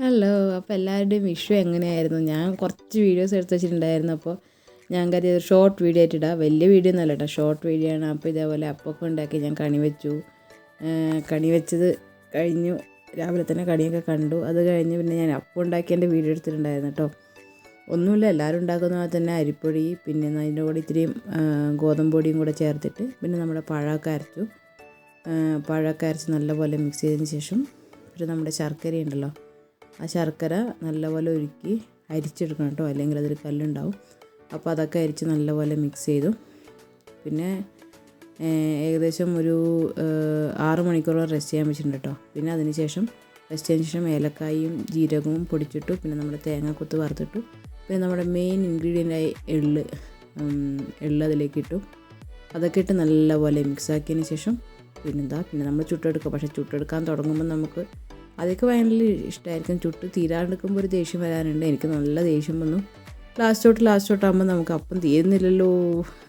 Hello അപ്പോൾ എല്ലാവരുടെയും വിഷു എങ്ങനെയായിരുന്നു? ഞാൻ കുറച്ച് വീഡിയോസ് എടുത്ത് വെച്ചിട്ടുണ്ടായിരുന്നു. അപ്പോൾ ഞാൻ കരുതി ഷോർട്ട് വീഡിയോ ആയിട്ട് ഇടാം. വലിയ വീഡിയോ ഒന്നുമല്ല കേട്ടോ. ഷോർട്ട് വീഡിയോ ആണ്. അപ്പോൾ ഇതേപോലെ അപ്പൊക്കെ ഉണ്ടാക്കി ഞാൻ കണി വെച്ചു. കണി വെച്ചത് കഴിഞ്ഞു. രാവിലെ തന്നെ കണിയൊക്കെ കണ്ടു. അത് കഴിഞ്ഞ് പിന്നെ ഞാൻ അപ്പം ഉണ്ടാക്കി എന്റെ വീഡിയോ എടുത്തിട്ടുണ്ടായിരുന്നു കേട്ടോ. ഒന്നുമില്ല. എല്ലാവരും ഉണ്ടാക്കുന്ന പോലെ തന്നെ അരിപ്പൊടി പിന്നെ അതിന്റെ കൂടെ ഇത്തിരിയും ആ, ഗോതമ്പ് പൊടിയും കൂടെ ചേർത്തിട്ട് പിന്നെ നമ്മുടെ പഴമൊക്കെ അരച്ചു. പഴമൊക്കെ അരച്ച് നല്ലപോലെ മിക്സ് ചെയ്തതിന് ശേഷം പിന്നെ നമ്മുടെ ശർക്കര ഉണ്ടല്ലോ ആ ശർക്കര നല്ലപോലെ ഒരുക്കി അരിച്ചെടുക്കണം കേട്ടോ. അല്ലെങ്കിൽ അതിൽ കല്ലുണ്ടാവും. അപ്പോൾ അതൊക്കെ അരിച്ച് നല്ലപോലെ മിക്സ് ചെയ്തു. പിന്നെ ഏകദേശം ഒരു ആറ് മണിക്കൂറോളം റെസ്റ്റ് ചെയ്യാൻ വെച്ചിട്ടുണ്ട് കേട്ടോ. പിന്നെ അതിന് ശേഷം റെസ്റ്റ് ചെയ്തതിന് ശേഷം ഏലക്കായും ജീരകവും പൊടിച്ചിട്ടു. പിന്നെ നമ്മൾ തേങ്ങ കുത്ത് വറുത്തിട്ടു. പിന്നെ നമ്മുടെ മെയിൻ ഇൻഗ്രീഡിയന്റായി എള്ള് എള്ള് അതിലേക്ക് ഇട്ടു. അതൊക്കെ ഇട്ട് നല്ലപോലെ മിക്സാക്കിയതിന് ശേഷം പിന്നെന്താ പിന്നെ നമ്മൾ ചുട്ടെടുക്കുക. പക്ഷേ ചുട്ടെടുക്കാൻ തുടങ്ങുമ്പോൾ നമുക്ക് അതൊക്കെ ഭയങ്കര ഇഷ്ടമായിരിക്കും ചുട്ട് തീരാണ്ടെടുക്കുമ്പോൾ ഒരു ദേഷ്യം വരാനുണ്ട്. എനിക്ക് നല്ല ദേഷ്യം വന്നു. ലാസ്റ്റോട്ട് ലാസ്റ്റ് തൊട്ടാകുമ്പോൾ നമുക്ക് അപ്പം തീരുന്നില്ലല്ലോ.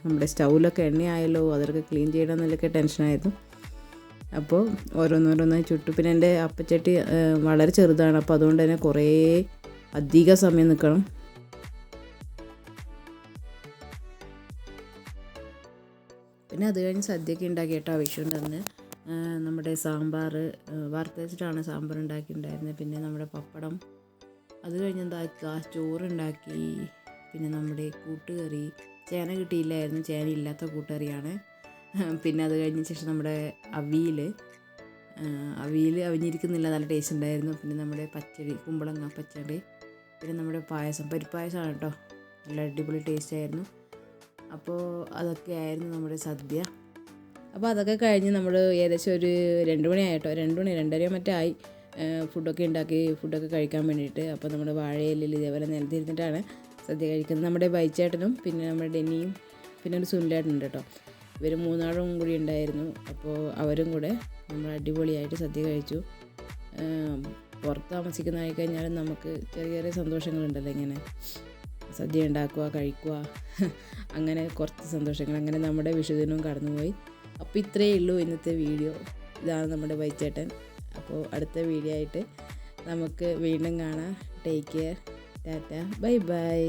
നമ്മുടെ സ്റ്റൗവിലൊക്കെ എണ്ണയായല്ലോ. അതൊക്കെ ക്ലീൻ ചെയ്യണം എന്നൊക്കെ ടെൻഷനായിരുന്നു അപ്പോൾ ഓരോന്നോരോന്നായി ചുട്ടു. പിന്നെ എന്റെ അപ്പച്ചട്ടി വളരെ ചെറുതാണ്. അപ്പോൾ അതുകൊണ്ട് തന്നെ കുറേ അധിക സമയം നിൽക്കണം. പിന്നെ അത് കഴിഞ്ഞ് സദ്യയൊക്കെ ഉണ്ടാക്കിയിട്ട് കേട്ടോ ഉണ്ടെന്ന് നമ്മുടെ സാമ്പാർ വറുത്തരച്ചിട്ടാണ് സാമ്പാർ ഉണ്ടാക്കിയിട്ടുണ്ടായിരുന്നത്. പിന്നെ നമ്മുടെ പപ്പടം. അത് കഴിഞ്ഞ് എന്താ വെച്ചാ ചോറുണ്ടാക്കി. പിന്നെ നമ്മുടെ കൂട്ടുകറി. ചേന കിട്ടിയില്ലായിരുന്നു. ചേന ഇല്ലാത്ത കൂട്ടുകറിയാണ്. പിന്നെ അത് കഴിഞ്ഞ ശേഷം നമ്മുടെ അവിയൽ അവിയൽ അവിഞ്ഞിരിക്കുന്നില്ല. നല്ല ടേസ്റ്റ് ഉണ്ടായിരുന്നു. പിന്നെ നമ്മുടെ പച്ചടി കുമ്പളങ്ങ പച്ചടി. പിന്നെ നമ്മുടെ പായസം. പരിപ്പായസമാണ് കേട്ടോ. നല്ല അടിപൊളി ടേസ്റ്റ് ആയിരുന്നു. അപ്പോൾ അതൊക്കെ ആയിരുന്നു നമ്മുടെ സദ്യ. അപ്പോൾ അതൊക്കെ കഴിഞ്ഞ് നമ്മൾ ഏകദേശം ഒരു രണ്ട് മണിയായിട്ടോ രണ്ട് മണി രണ്ടര മറ്റേ ആയി. ഫുഡൊക്കെ ഉണ്ടാക്കി ഫുഡൊക്കെ കഴിക്കാൻ വേണ്ടിയിട്ട്. അപ്പോൾ നമ്മൾ വാഴയിലിൽ ഇതേപോലെ നിലത്തിരുന്നിട്ടാണ് സദ്യ കഴിക്കുന്നത്. നമ്മുടെ ബൈച്ചേട്ടനും പിന്നെ നമ്മുടെ ഡെന്നിയും പിന്നെ ഒരു സുനിലേട്ടനുണ്ട് കേട്ടോ. ഇവർ മൂന്നാളും കൂടി ഉണ്ടായിരുന്നു. അപ്പോൾ അവരും കൂടെ നമ്മൾ അടിപൊളിയായിട്ട് സദ്യ കഴിച്ചു. പുറത്ത് താമസിക്കുന്നതായി കഴിഞ്ഞാലും നമുക്ക് ചെറിയ ചെറിയ സന്തോഷങ്ങളുണ്ടല്ലോ ഇങ്ങനെ. സദ്യ ഉണ്ടാക്കുക കഴിക്കുക. അങ്ങനെ കുറച്ച് സന്തോഷങ്ങൾ. അങ്ങനെ നമ്മുടെ വിഷുദിനവും കടന്നുപോയി. അപ്പോൾ ഇത്രയേ ഉള്ളൂ ഇന്നത്തെ വീഡിയോ. ഇതാണ് നമ്മുടെ വൈച്ചേട്ടൻ. അപ്പോൾ അടുത്ത വീഡിയോ ആയിട്ട് നമുക്ക് വീണ്ടും കാണാം. Take care tata bye bye